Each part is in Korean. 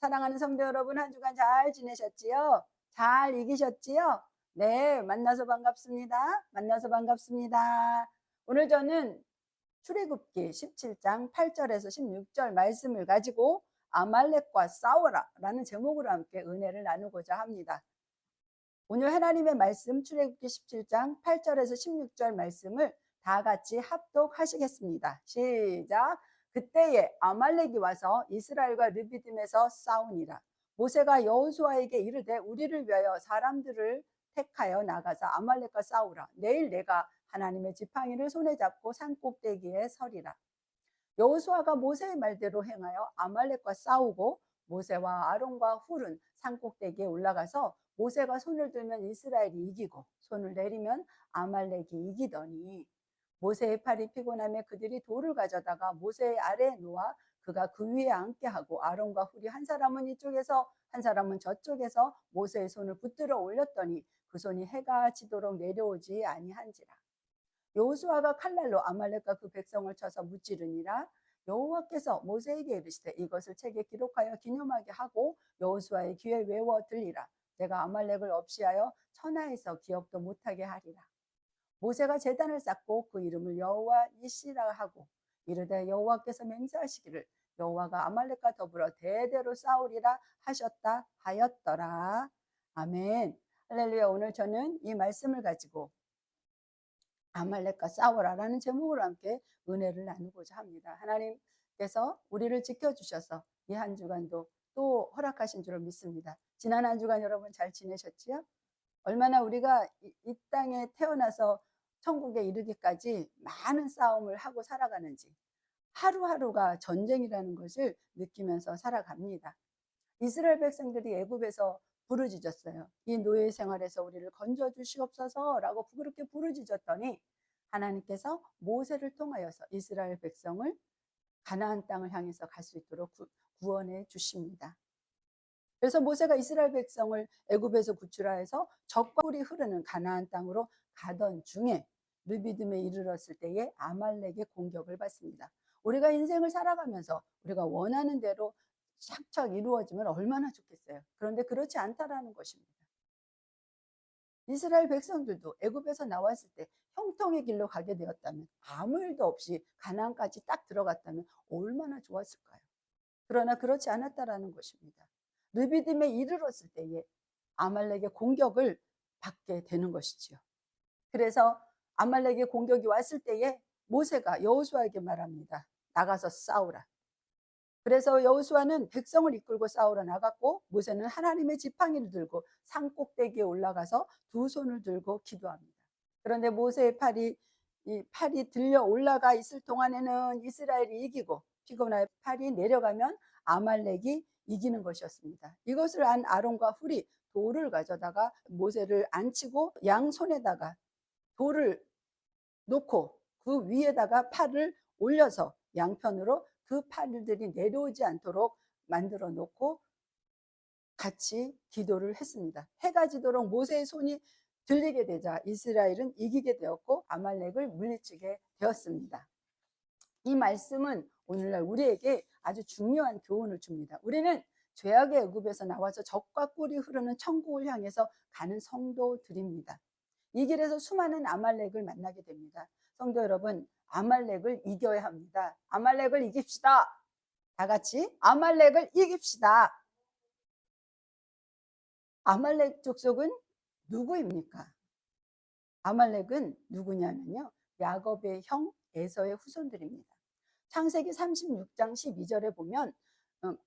사랑하는 성도 여러분 한 주간 잘 지내셨지요? 잘 이기셨지요? 네, 만나서 반갑습니다. 만나서 반갑습니다. 오늘 저는 출애굽기 17장 8절에서 16절 말씀을 가지고 아말렉과 싸워라 라는 제목으로 함께 은혜를 나누고자 합니다. 오늘 하나님의 말씀 출애굽기 17장 8절에서 16절 말씀을 다 같이 합독하시겠습니다. 시작. 그때에 아말렉이 와서 이스라엘과 르비딤에서 싸우니라. 모세가 여호수아에게 이르되 우리를 위하여 사람들을 택하여 나가서 아말렉과 싸우라. 내일 내가 하나님의 지팡이를 손에 잡고 산 꼭대기에 서리라. 여호수아가 모세의 말대로 행하여 아말렉과 싸우고 모세와 아론과 훌은 산 꼭대기에 올라가서 모세가 손을 들면 이스라엘이 이기고 손을 내리면 아말렉이 이기더니 모세의 팔이 피곤함에 그들이 돌을 가져다가 모세의 아래에 놓아 그가 그 위에 앉게 하고 아론과 훌이 한 사람은 이쪽에서 한 사람은 저쪽에서 모세의 손을 붙들어 올렸더니 그 손이 해가 지도록 내려오지 아니한지라. 여호수아가 칼날로 아말렉과 그 백성을 쳐서 무찌르니라. 여호와께서 모세에게 이르시되 이것을 책에 기록하여 기념하게 하고 여호수아의 귀에 외워 들리라. 내가 아말렉을 없이하여 천하에서 기억도 못하게 하리라. 모세가 제단을 쌓고 그 이름을 여호와 이시라 하고 이르되 여호와께서 맹세하시기를 여호와가 아말렉과 더불어 대대로 싸우리라 하셨다 하였더라. 아멘. 할렐루야. 오늘 저는 이 말씀을 가지고 아말렉과 싸워라라는 제목으로 함께 은혜를 나누고자 합니다. 하나님께서 우리를 지켜주셔서 이 한 주간도 또 허락하신 줄을 믿습니다. 지난 한 주간 여러분 잘 지내셨지요? 얼마나 우리가 이, 이 땅에 태어나서 천국에 이르기까지 많은 싸움을 하고 살아가는지 하루하루가 전쟁이라는 것을 느끼면서 살아갑니다. 이스라엘 백성들이 애굽에서 부르짖었어요. 이 노예 생활에서 우리를 건져 주시옵소서라고 그렇게 부르짖었더니 하나님께서 모세를 통하여서 이스라엘 백성을 가나안 땅을 향해서 갈 수 있도록 구, 구원해 주십니다. 그래서 모세가 이스라엘 백성을 애굽에서 구출하여서 적과 꿀이 흐르는 가나안 땅으로 가던 중에 르비듬에 이르렀을 때에 아말렉의 공격을 받습니다. 우리가 인생을 살아가면서 우리가 원하는 대로 착착 이루어지면 얼마나 좋겠어요. 그런데 그렇지 않다라는 것입니다. 이스라엘 백성들도 애굽에서 나왔을 때 형통의 길로 가게 되었다면 아무 일도 없이 가나안까지 딱 들어갔다면 얼마나 좋았을까요? 그러나 그렇지 않았다라는 것입니다. 르비딤에 이르렀을 때에 아말렉의 공격을 받게 되는 것이지요. 그래서 아말렉의 공격이 왔을 때에 모세가 여호수아에게 말합니다. 나가서 싸우라. 그래서 여호수아는 백성을 이끌고 싸우러 나갔고 모세는 하나님의 지팡이를 들고 산 꼭대기에 올라가서 두 손을 들고 기도합니다. 그런데 모세의 팔이 이 팔이 들려 올라가 있을 동안에는 이스라엘이 이기고 피곤하여 팔이 내려가면 아말렉이 이기는 것이었습니다. 이것을 안 아론과 훌이 돌을 가져다가 모세를 앉히고 양손에다가 돌을 놓고 그 위에다가 팔을 올려서 양편으로 그 팔들이 내려오지 않도록 만들어 놓고 같이 기도를 했습니다. 해가 지도록 모세의 손이 들리게 되자 이스라엘은 이기게 되었고 아말렉을 물리치게 되었습니다. 이 말씀은 오늘날 우리에게 아주 중요한 교훈을 줍니다. 우리는 죄악의 애굽에서 나와서 적과 꿀이 흐르는 천국을 향해서 가는 성도들입니다. 이 길에서 수많은 아말렉을 만나게 됩니다. 성도 여러분, 아말렉을 이겨야 합니다. 아말렉을 이깁시다. 다 같이 아말렉을 이깁시다. 아말렉 족속은 누구입니까? 아말렉은 누구냐면요. 야곱의 형 에서의 후손들입니다. 창세기 36장 12절에 보면 음,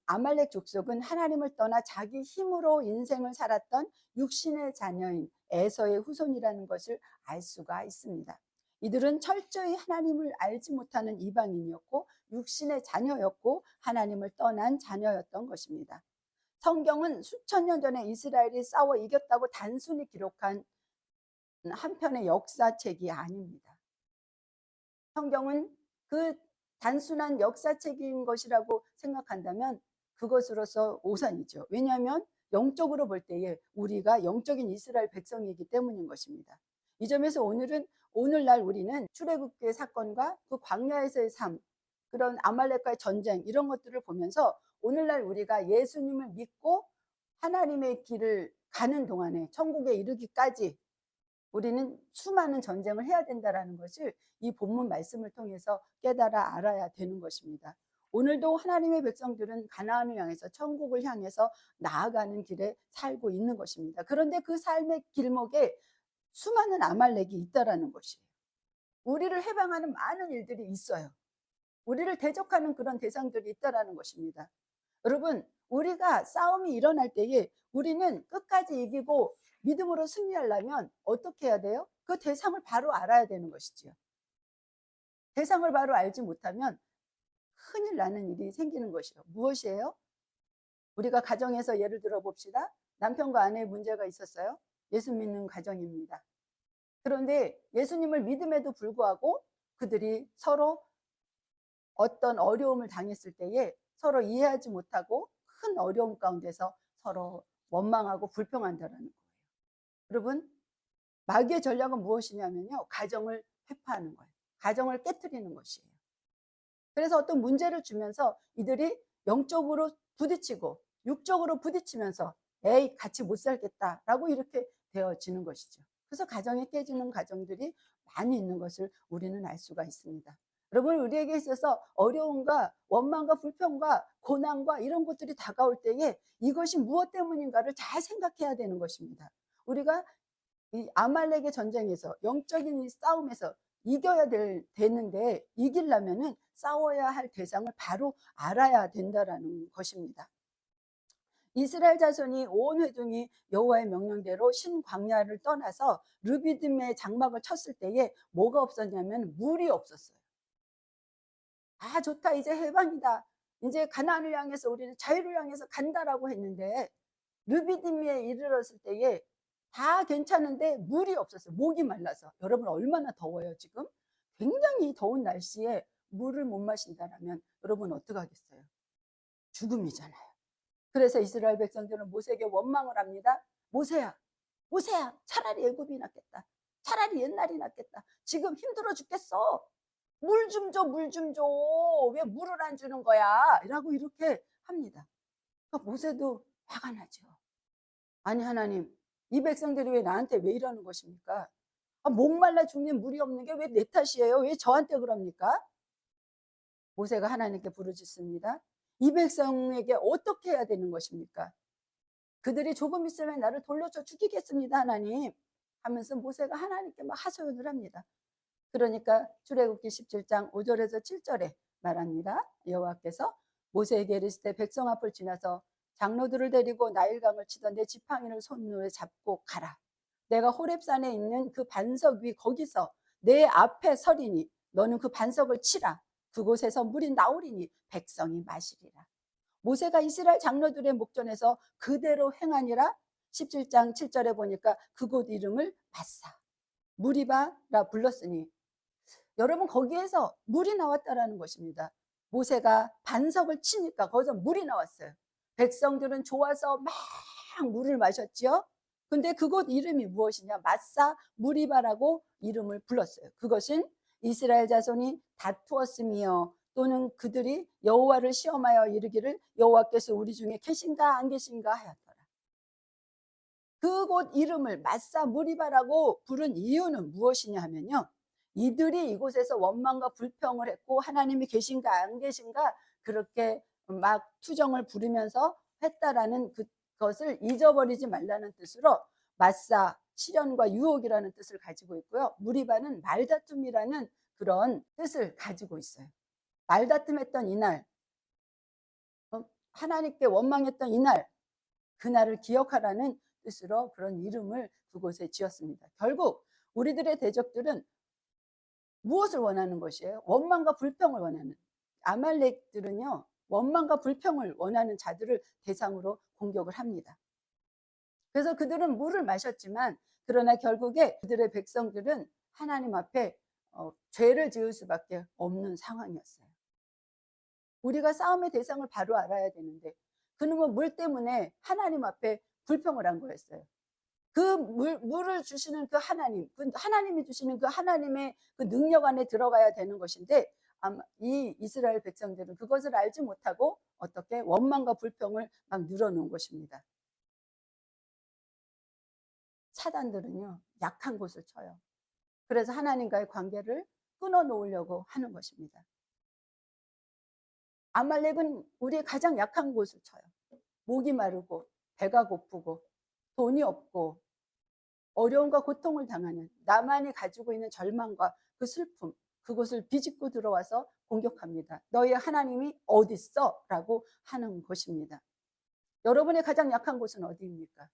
아말렉 족속은 하나님을 떠나 자기 힘으로 인생을 살았던 육신의 자녀인 에서의 후손이라는 것을 알 수가 있습니다. 이들은 철저히 하나님을 알지 못하는 이방인이었고 육신의 자녀였고 하나님을 떠난 자녀였던 것입니다. 성경은 수천 년 전에 이스라엘이 싸워 이겼다고 단순히 기록한 한 편의 역사책이 아닙니다. 성경은 그 단순한 역사책인 것이라고 생각한다면 그것으로서 오산이죠. 왜냐하면 영적으로 볼 때에 우리가 영적인 이스라엘 백성이기 때문인 것입니다. 이 점에서 오늘은 오늘날 우리는 출애굽기의 사건과 그 광야에서의 삶, 그런 아말렉과의 전쟁 이런 것들을 보면서 오늘날 우리가 예수님을 믿고 하나님의 길을 가는 동안에 천국에 이르기까지 우리는 수많은 전쟁을 해야 된다라는 것을 이 본문 말씀을 통해서 깨달아 알아야 되는 것입니다. 오늘도 하나님의 백성들은 가나안을 향해서 천국을 향해서 나아가는 길에 살고 있는 것입니다. 그런데 그 삶의 길목에 수많은 아말렉이 있다라는 것이에요. 우리를 해방하는 많은 일들이 있어요. 우리를 대적하는 그런 대상들이 있다라는 것입니다. 여러분, 우리가 싸움이 일어날 때에 우리는 끝까지 이기고 믿음으로 승리하려면 어떻게 해야 돼요? 그 대상을 바로 알아야 되는 것이지요. 대상을 바로 알지 못하면 큰일 나는 일이 생기는 것이요. 무엇이에요? 우리가 가정에서 예를 들어 봅시다. 남편과 아내의 문제가 있었어요. 예수 믿는 가정입니다. 그런데 예수님을 믿음에도 불구하고 그들이 서로 어떤 어려움을 당했을 때에 서로 이해하지 못하고 큰 어려움 가운데서 서로 원망하고 불평한다라는 거예요. 여러분, 마귀의 전략은 무엇이냐면요. 가정을 회파하는 거예요. 가정을 깨뜨리는 것이에요. 그래서 어떤 문제를 주면서 이들이 영적으로 부딪히고 육적으로 부딪히면서 에이, 같이 못 살겠다라고 이렇게 되어지는 것이죠. 그래서 가정이 깨지는 가정들이 많이 있는 것을 우리는 알 수가 있습니다. 여러분, 우리에게 있어서 어려움과 원망과 불평과 고난과 이런 것들이 다가올 때에 이것이 무엇 때문인가를 잘 생각해야 되는 것입니다. 우리가 이 아말렉의 전쟁에서 영적인 이 싸움에서 이겨야 될, 되는데 이기려면은 싸워야 할 대상을 바로 알아야 된다라는 것입니다. 이스라엘 자손이 온 회중이 여호와의 명령대로 신광야를 떠나서 르비딤의 장막을 쳤을 때에 뭐가 없었냐면 물이 없었어요. 아 좋다 이제 해방이다. 이제 가나안을 향해서 우리는 자유를 향해서 간다라고 했는데 르비딤에 이르렀을 때에 다 괜찮은데 물이 없었어요. 목이 말라서. 여러분 얼마나 더워요 지금? 굉장히 더운 날씨에 물을 못 마신다라면 여러분 어떡하겠어요? 죽음이잖아요. 그래서 이스라엘 백성들은 모세에게 원망을 합니다. 모세야, 모세야, 차라리 애굽이 낫겠다. 차라리 옛날이 낫겠다. 지금 힘들어 죽겠어. 물 좀 줘, 물 좀 줘. 왜 물을 안 주는 거야? 라고 이렇게 합니다. 그러니까 모세도 화가 나죠. 아니 하나님, 이 백성들이 왜 나한테 왜 이러는 것입니까? 아, 목말라 죽는 물이 없는 게 왜 내 탓이에요? 왜 저한테 그럽니까? 모세가 하나님께 부르짖습니다. 이 백성에게 어떻게 해야 되는 것입니까? 그들이 조금 있으면 나를 돌려쳐 죽이겠습니다, 하나님. 하면서 모세가 하나님께 막 하소연을 합니다. 그러니까 출애굽기 17장 5절에서 7절에 말합니다. 여호와께서 모세에게 이르시되 백성 앞을 지나서 장로들을 데리고 나일강을 치던 내 지팡이를 손으로 잡고 가라. 내가 호렙산에 있는 그 반석 위 거기서 내 앞에 서리니 너는 그 반석을 치라. 그곳에서 물이 나오리니 백성이 마시리라. 모세가 이스라엘 장로들의 목전에서 그대로 행하니라 17장 7절에 보니까 그곳 이름을 마사 무리바라 불렀으니 여러분 거기에서 물이 나왔다라는 것입니다. 모세가 반석을 치니까 거기서 물이 나왔어요. 백성들은 좋아서 막 물을 마셨지요. 근데 그곳 이름이 무엇이냐? 마사 무리바라고 이름을 불렀어요. 그것은 이스라엘 자손이 다투었으며 또는 그들이 여호와를 시험하여 이르기를 여호와께서 우리 중에 계신가 안 계신가 하였더라. 그곳 이름을 마사 무리바라고 부른 이유는 무엇이냐 하면요. 이들이 이곳에서 원망과 불평을 했고 하나님이 계신가 안 계신가 그렇게 막 투정을 부르면서 했다라는 그것을 잊어버리지 말라는 뜻으로 마사 시련과 유혹이라는 뜻을 가지고 있고요. 무리바는 말다툼이라는 그런 뜻을 가지고 있어요. 말다툼했던 이날, 어, 하나님께 원망했던 이날, 그날을 기억하라는 뜻으로 그런 이름을 그곳에 지었습니다. 결국 우리들의 대적들은 무엇을 원하는 것이에요? 원망과 불평을 원하는. 아말렉들은요, 원망과 불평을 원하는 자들을 대상으로 공격을 합니다. 그래서 그들은 물을 마셨지만 그러나 결국에 그들의 백성들은 하나님 앞에 어, 죄를 지을 수밖에 없는 상황이었어요. 우리가 싸움의 대상을 바로 알아야 되는데 그놈은 물 때문에 하나님 앞에 불평을 한 거였어요. 그 물, 물을 주시는 그 하나님, 그 하나님이 주시는 그 하나님의 그 능력 안에 들어가야 되는 것인데 아마 이 이스라엘 백성들은 그것을 알지 못하고 어떻게 원망과 불평을 막 늘어놓은 것입니다. 사단들은요, 약한 곳을 쳐요. 그래서 하나님과의 관계를 끊어 놓으려고 하는 것입니다. 아말렉은 우리의 가장 약한 곳을 쳐요. 목이 마르고, 배가 고프고, 돈이 없고, 어려움과 고통을 당하는 나만이 가지고 있는 절망과 그 슬픔, 그것을 비집고 들어와서 공격합니다. 너희 하나님이 어디 있어? 라고 하는 것입니다. 여러분의 가장 약한 곳은 어디입니까?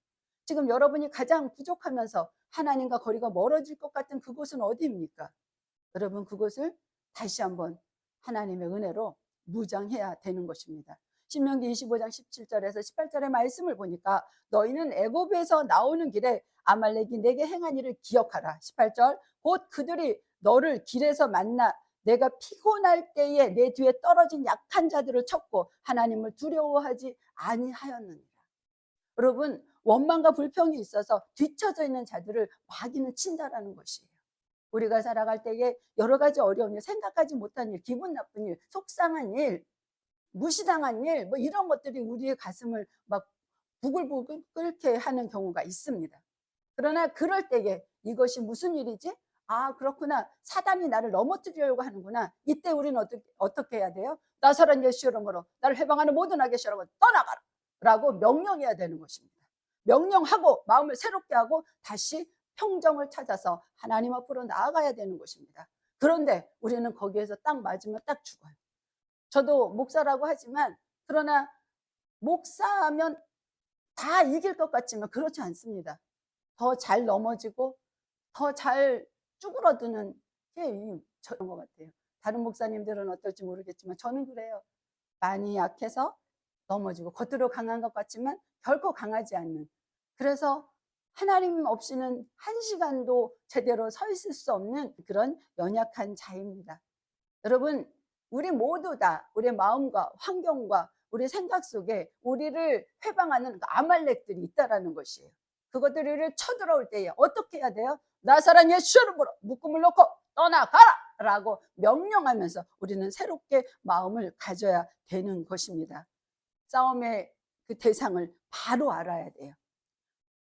지금 여러분이 가장 부족하면서 하나님과 거리가 멀어질 것 같은 그곳은 어디입니까? 여러분 그곳을 다시 한번 하나님의 은혜로 무장해야 되는 것입니다. 신명기 25장 17절에서 18절의 말씀을 보니까 너희는 애굽에서 나오는 길에 아말렉이 내게 행한 일을 기억하라. 18절 곧 그들이 너를 길에서 만나 내가 피곤할 때에 내 뒤에 떨어진 약한 자들을 쳤고 하나님을 두려워하지 아니하였느니라. 여러분 원망과 불평이 있어서 뒤처져 있는 자들을 마귀는 친다라는 것이에요. 우리가 살아갈 때에 여러 가지 어려운 일, 생각하지 못한 일, 기분 나쁜 일, 속상한 일, 무시당한 일, 뭐 이런 것들이 우리의 가슴을 막 부글부글 끓게 하는 경우가 있습니다. 그러나 그럴 때에 이것이 무슨 일이지? 아, 그렇구나. 사단이 나를 넘어뜨리려고 하는구나. 이때 우리는 어떻게, 어떻게 해야 돼요? 나사란 예수 이름으로 나를 해방하는 모든 악의 시라고 떠나가라. 라고 명령해야 되는 것입니다. 명령하고 마음을 새롭게 하고 다시 평정을 찾아서 하나님 앞으로 나아가야 되는 것입니다. 그런데 우리는 거기에서 딱 맞으면 딱 죽어요. 저도 목사라고 하지만 그러나 목사하면 다 이길 것 같지만 그렇지 않습니다. 더 잘 넘어지고 더 잘 쭈그러드는 게 저런 것 같아요. 다른 목사님들은 어떨지 모르겠지만 저는 그래요. 많이 약해서 넘어지고 겉으로 강한 것 같지만 결코 강하지 않는. 그래서 하나님 없이는 한 시간도 제대로 서 있을 수 없는 그런 연약한 자입니다. 여러분, 우리 모두 다 우리의 마음과 환경과 우리 생각 속에 우리를 회방하는 그 아말렉들이 있다라는 것이에요. 우리를 쳐들어올 때에 어떻게 해야 돼요? 나사란 예수 이름으로 묶음을 놓고 떠나가라! 라고 명령하면서 우리는 새롭게 마음을 가져야 되는 것입니다. 싸움의 그 대상을 바로 알아야 돼요.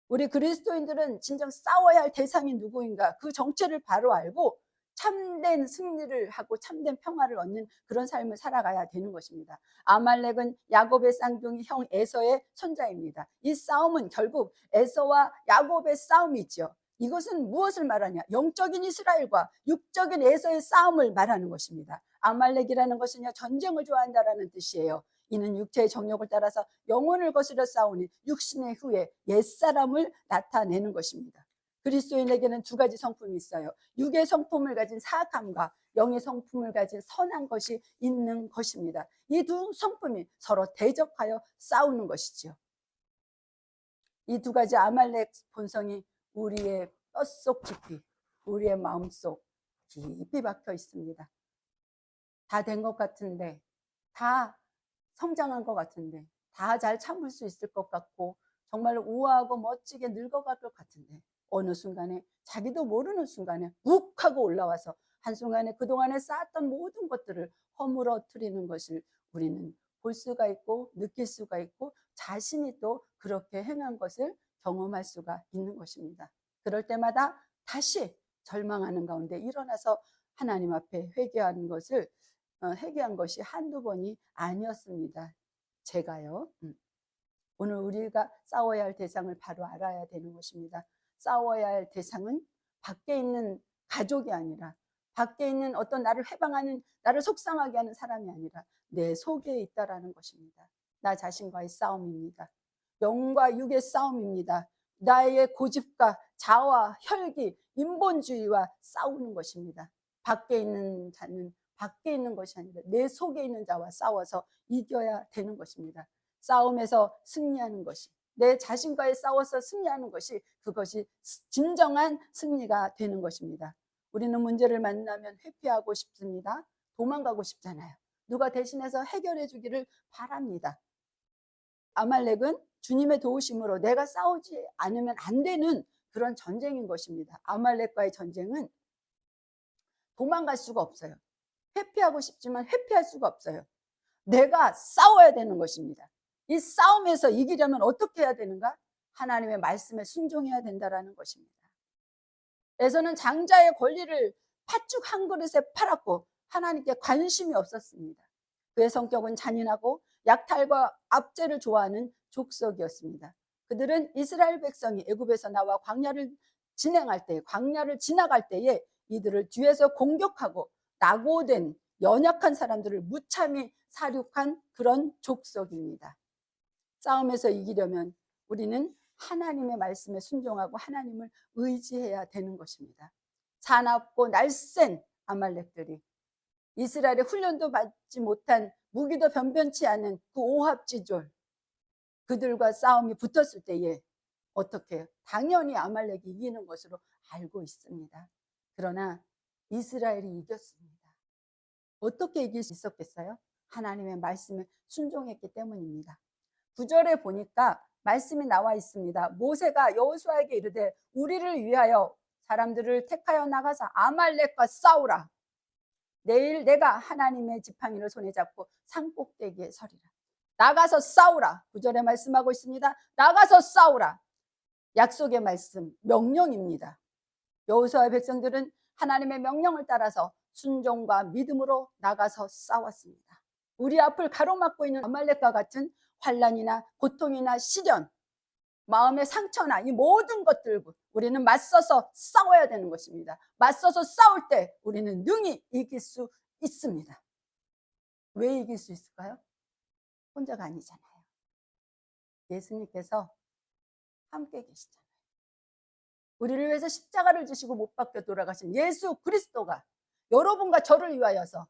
우리 그리스도인들은 진정 싸워야 할 대상이 누구인가 그 정체를 바로 알고 참된 승리를 하고 참된 평화를 얻는 그런 삶을 살아가야 되는 것입니다. 아말렉은 야곱의 쌍둥이 형 에서의 손자입니다. 이 싸움은 결국 에서와 야곱의 싸움이죠. 이것은 무엇을 말하냐? 영적인 이스라엘과 육적인 에서의 싸움을 말하는 것입니다. 아말렉이라는 것은요 전쟁을 좋아한다라는 뜻이에요. 이는 육체의 정욕을 따라서 영혼을 거스려 싸우니 육신의 후에 옛사람을 나타내는 것입니다. 그리스도인에게는 두 가지 성품이 있어요. 육의 성품을 가진 사악함과 영의 성품을 가진 선한 것이 있는 것입니다. 이 두 성품이 서로 대적하여 싸우는 것이죠. 이두 가지 아말렉 본성이 우리의 뼛속 깊이, 우리의 마음속 깊이 박혀 있습니다. 다 된 것 같은데, 다 성장한 것 같은데, 다 잘 참을 수 있을 것 같고, 정말 우아하고 멋지게 늙어갈 것 같은데, 어느 순간에 자기도 모르는 순간에 욱 하고 올라와서 한순간에 그동안에 쌓았던 모든 것들을 허물어뜨리는 것을 우리는 볼 수가 있고 느낄 수가 있고 자신이 또 그렇게 행한 것을 경험할 수가 있는 것입니다. 그럴 때마다 다시 절망하는 가운데 일어나서 하나님 앞에 회개하는 것을 어, 회개한 것이 한두 번이 아니었습니다. 제가요. 음. 오늘 우리가 싸워야 할 대상을 바로 알아야 되는 것입니다. 싸워야 할 대상은 밖에 있는 가족이 아니라 밖에 있는 어떤 나를 해방하는 나를 속상하게 하는 사람이 아니라 내 속에 있다라는 것입니다. 나 자신과의 싸움입니다. 영과 육의 싸움입니다. 나의 고집과 자와 혈기, 인본주의와 싸우는 것입니다. 밖에 있는 자는 밖에 있는 것이 아니라 내 속에 있는 자와 싸워서 이겨야 되는 것입니다. 싸움에서 승리하는 것이 내 자신과의 싸워서 승리하는 것이 그것이 진정한 승리가 되는 것입니다. 우리는 문제를 만나면 회피하고 싶습니다. 도망가고 싶잖아요. 누가 대신해서 해결해 주기를 바랍니다. 아말렉은 주님의 도우심으로 내가 싸우지 않으면 안 되는 그런 전쟁인 것입니다. 아말렉과의 전쟁은 도망갈 수가 없어요. 회피하고 싶지만 회피할 수가 없어요. 내가 싸워야 되는 것입니다. 이 싸움에서 이기려면 어떻게 해야 되는가? 하나님의 말씀에 순종해야 된다라는 것입니다. 에서는 장자의 권리를 팥죽 한 그릇에 팔았고 하나님께 관심이 없었습니다. 그의 성격은 잔인하고 약탈과 압제를 좋아하는 족속이었습니다. 그들은 이스라엘 백성이 애굽에서 나와 광야를 진행할 때, 광야를 지나갈 때에 이들을 뒤에서 공격하고 낙오된 연약한 사람들을 무참히 사륙한 그런 족속입니다. 싸움에서 이기려면 우리는 하나님의 말씀에 순종하고 하나님을 의지해야 되는 것입니다. 사납고 날쌘 아말렉들이 이스라엘의 훈련도 받지 못한 무기도 변변치 않은 그 오합지졸 그들과 싸움이 붙었을 때에 어떻게? 당연히 아말렉이 이기는 것으로 알고 있습니다. 그러나 이스라엘이 이겼습니다. 어떻게 이길 수 있었겠어요? 하나님의 말씀에 순종했기 때문입니다. 구절에 보니까 말씀이 나와 있습니다. 모세가 여호수아에게 이르되 우리를 위하여 사람들을 택하여 나가서 아말렉과 싸우라. 내일 내가 하나님의 지팡이를 손에 잡고 산 꼭대기에 서리라. 나가서 싸우라. 구절에 말씀하고 있습니다. 나가서 싸우라. 약속의 말씀, 명령입니다. 여호수아의 백성들은 하나님의 명령을 따라서 순종과 믿음으로 나가서 싸웠습니다. 우리 앞을 가로막고 있는 아말렉과 같은 환란이나 고통이나 시련, 마음의 상처나 이 모든 것들과 우리는 맞서서 싸워야 되는 것입니다. 맞서서 싸울 때 우리는 능히 이길 수 있습니다. 왜 이길 수 있을까요? 혼자가 아니잖아요. 예수님께서 함께 계시잖아요. 우리를 위해서 십자가를 지시고 못 박혀 돌아가신 예수 그리스도가 여러분과 저를 위하여서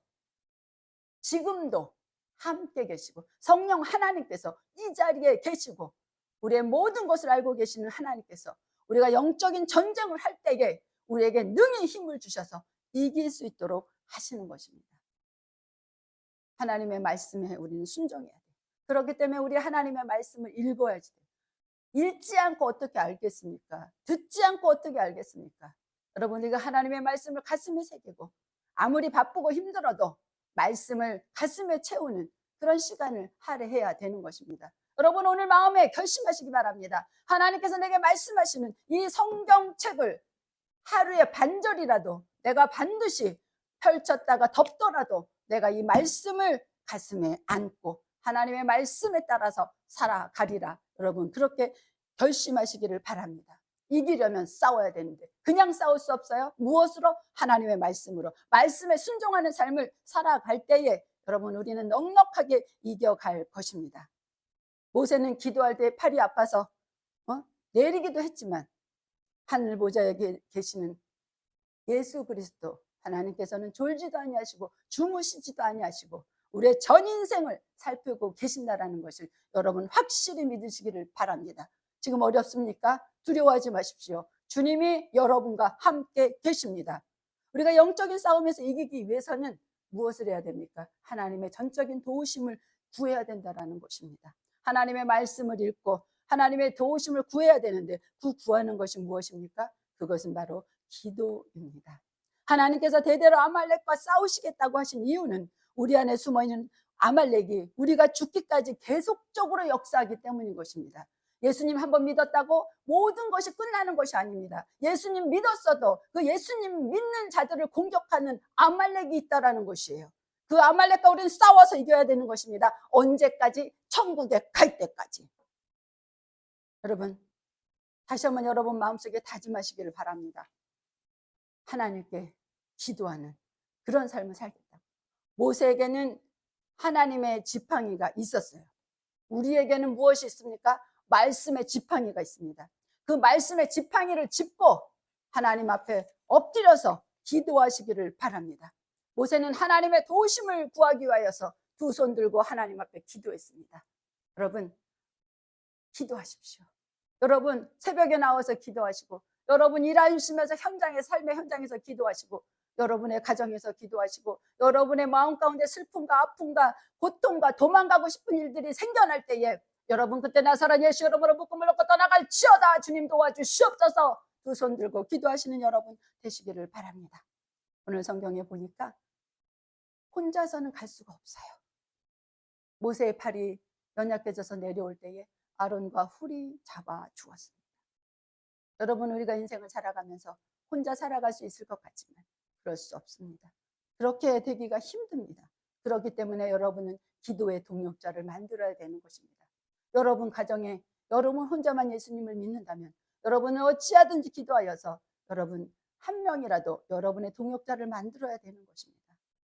지금도 함께 계시고 성령 하나님께서 이 자리에 계시고 우리의 모든 것을 알고 계시는 하나님께서 우리가 영적인 전쟁을 할 때에 우리에게 능히 힘을 주셔서 이길 수 있도록 하시는 것입니다. 하나님의 말씀에 우리는 순종해야 돼요. 그렇기 때문에 우리 하나님의 말씀을 읽어야지. 읽지 않고 어떻게 알겠습니까? 듣지 않고 어떻게 알겠습니까? 여러분, 우리가 하나님의 말씀을 가슴에 새기고 아무리 바쁘고 힘들어도 말씀을 가슴에 채우는 그런 시간을 할애해야 되는 것입니다. 여러분 오늘 마음에 결심하시기 바랍니다. 하나님께서 내게 말씀하시는 이 성경책을 하루에 반절이라도 내가 반드시 펼쳤다가 덮더라도 내가 이 말씀을 가슴에 안고 하나님의 말씀에 따라서 살아가리라. 여러분 그렇게 결심하시기를 바랍니다. 이기려면 싸워야 되는데 그냥 싸울 수 없어요. 무엇으로? 하나님의 말씀으로. 말씀에 순종하는 삶을 살아갈 때에 여러분 우리는 넉넉하게 이겨갈 것입니다. 모세는 기도할 때 팔이 아파서 어? 내리기도 했지만 하늘 보좌에 계시는 예수 그리스도 하나님께서는 졸지도 아니하시고 주무시지도 아니하시고 우리의 전 인생을 살피고 계신다라는 것을 여러분 확실히 믿으시기를 바랍니다. 지금 어렵습니까? 두려워하지 마십시오. 주님이 여러분과 함께 계십니다. 우리가 영적인 싸움에서 이기기 위해서는 무엇을 해야 됩니까? 하나님의 전적인 도우심을 구해야 된다라는 것입니다. 하나님의 말씀을 읽고 하나님의 도우심을 구해야 되는데 그 구하는 것이 무엇입니까? 그것은 바로 기도입니다. 하나님께서 대대로 아말렉과 싸우시겠다고 하신 이유는 우리 안에 숨어 있는 아말렉이 우리가 죽기까지 계속적으로 역사하기 때문인 것입니다. 예수님 한 번 믿었다고 모든 것이 끝나는 것이 아닙니다. 예수님 믿었어도 그 예수님 믿는 자들을 공격하는 아말렉이 있다라는 것이에요. 그 아말렉과 우리는 싸워서 이겨야 되는 것입니다. 언제까지? 천국에 갈 때까지. 여러분, 다시 한번 여러분 마음속에 다짐하시기를 바랍니다. 하나님께 기도하는 그런 삶을 살겠다. 모세에게는 하나님의 지팡이가 있었어요. 우리에게는 무엇이 있습니까? 말씀의 지팡이가 있습니다. 그 말씀의 지팡이를 짚고 하나님 앞에 엎드려서 기도하시기를 바랍니다. 모세는 하나님의 도우심을 구하기 위하여서 두 손 들고 하나님 앞에 기도했습니다. 여러분, 기도하십시오. 여러분, 새벽에 나와서 기도하시고, 여러분 일하시면서 현장의 삶의 현장에서 기도하시고, 여러분의 가정에서 기도하시고, 여러분의 마음 가운데 슬픔과 아픔과 고통과 도망가고 싶은 일들이 생겨날 때에 여러분 그때 나사렛 예수 여러분을 묶음을 놓고 떠나갈 지어다 주님 도와주시옵소서 두 손 들고 기도하시는 여러분 되시기를 바랍니다. 오늘 성경에 보니까 혼자서는 갈 수가 없어요. 모세의 팔이 연약해져서 내려올 때에 아론과 훌이 잡아 주었습니다. 여러분 우리가 인생을 살아가면서 혼자 살아갈 수 있을 것 같지만 그럴 수 없습니다. 그렇게 되기가 힘듭니다. 그렇기 때문에 여러분은 기도의 동역자를 만들어야 되는 것입니다. 여러분 가정에 여러분 혼자만 예수님을 믿는다면 여러분은 어찌하든지 기도하여서 여러분 한 명이라도 여러분의 동역자를 만들어야 되는 것입니다.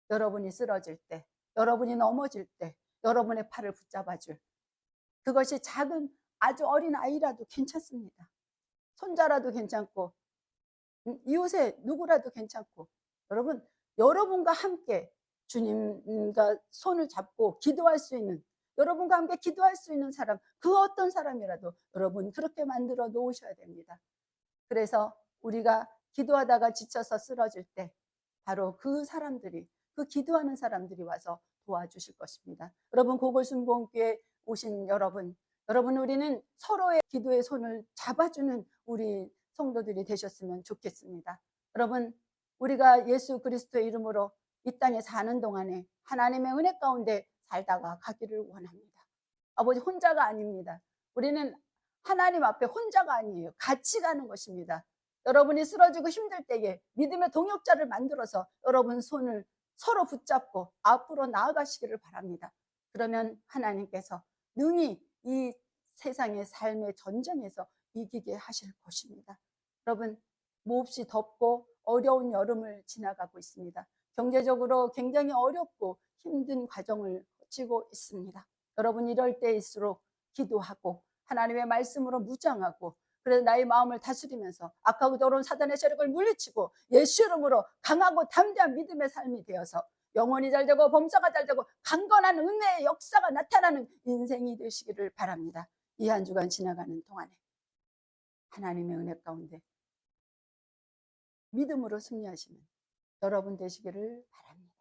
여러분이 쓰러질 때, 여러분이 넘어질 때, 여러분의 팔을 붙잡아줄 그것이 작은 아주 어린 아이라도 괜찮습니다. 손자라도 괜찮고 음, 이웃에 누구라도 괜찮고 여러분 여러분과 함께 주님과 손을 잡고 기도할 수 있는 여러분과 함께 기도할 수 있는 사람 그 어떤 사람이라도 여러분 그렇게 만들어 놓으셔야 됩니다. 그래서 우리가 기도하다가 지쳐서 쓰러질 때 바로 그 사람들이 그 기도하는 사람들이 와서 도와주실 것입니다. 여러분 고골순복교에 오신 여러분 여러분 우리는 서로의 기도의 손을 잡아주는 우리 성도들이 되셨으면 좋겠습니다. 여러분 우리가 예수 그리스도의 이름으로 이 땅에 사는 동안에 하나님의 은혜 가운데 살다가 가기를 원합니다. 아버지 혼자가 아닙니다. 우리는 하나님 앞에 혼자가 아니에요. 같이 가는 것입니다. 여러분이 쓰러지고 힘들 때에 믿음의 동역자를 만들어서 여러분 손을 서로 붙잡고 앞으로 나아가시기를 바랍니다. 그러면 하나님께서 능히 이 세상의 삶의 전쟁에서 이기게 하실 것입니다. 여러분, 몹시 덥고 어려운 여름을 지나가고 있습니다. 경제적으로 굉장히 어렵고 힘든 과정을 거치고 있습니다. 여러분, 이럴 때일수록 기도하고 하나님의 말씀으로 무장하고 그래서 나의 마음을 다스리면서 악하고 더러운 사단의 세력을 물리치고 예수 이름으로 강하고 담대한 믿음의 삶이 되어서 영혼이 잘 되고 범사가 잘 되고 강건한 은혜의 역사가 나타나는 인생이 되시기를 바랍니다. 이 한 주간 지나가는 동안에 하나님의 은혜 가운데 믿음으로 승리하시는 여러분 되시기를 바랍니다.